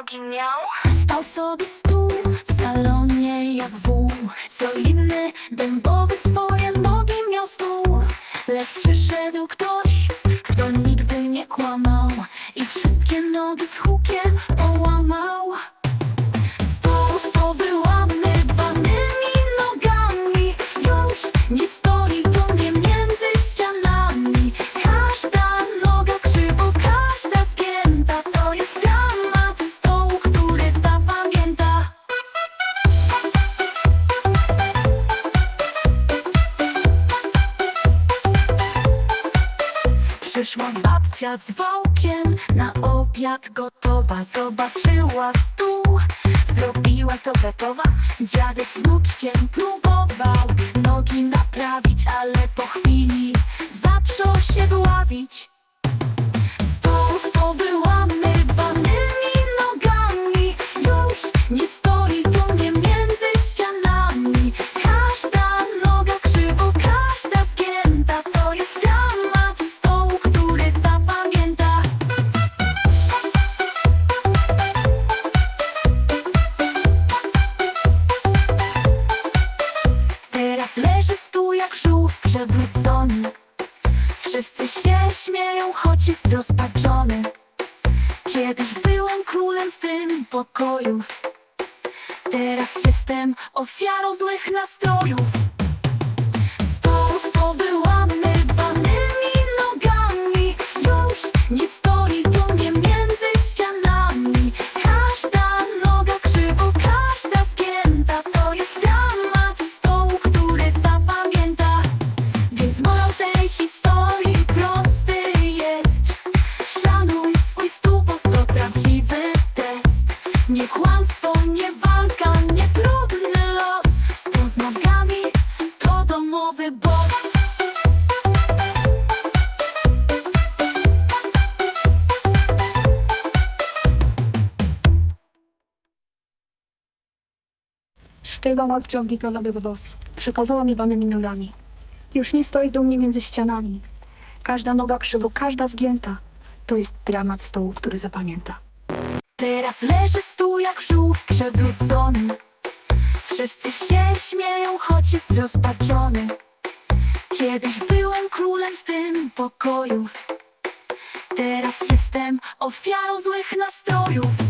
nogi miał? Stał sobie stół w salonie jak wół. Solidny, dębowy swoje nogi miał stół. Lecz przyszedł ktoś, kto nigdy nie kłamał. I wszystkie nogi z Przyszła babcia z wałkiem na obiad gotowa Zobaczyła stół, zrobiła to gotowa Dziadek z wnuczkiem próbował nogi naprawić Ale po chwili śmieją, choć jest rozpaczony. Kiedyś byłem królem w tym pokoju. Teraz jestem ofiarą złych nastrojów Od ciągnika na wywóz. Przykowała mi wanymi nogami. Już nie stoi do mnie między ścianami. Każda noga krzywo, każda zgięta. To jest dramat stołu, który zapamięta. Teraz leży stół jak żółw przewrócony Wszyscy się śmieją, choć jest rozpaczony Kiedyś byłem królem w tym pokoju Teraz jestem ofiarą złych nastrojów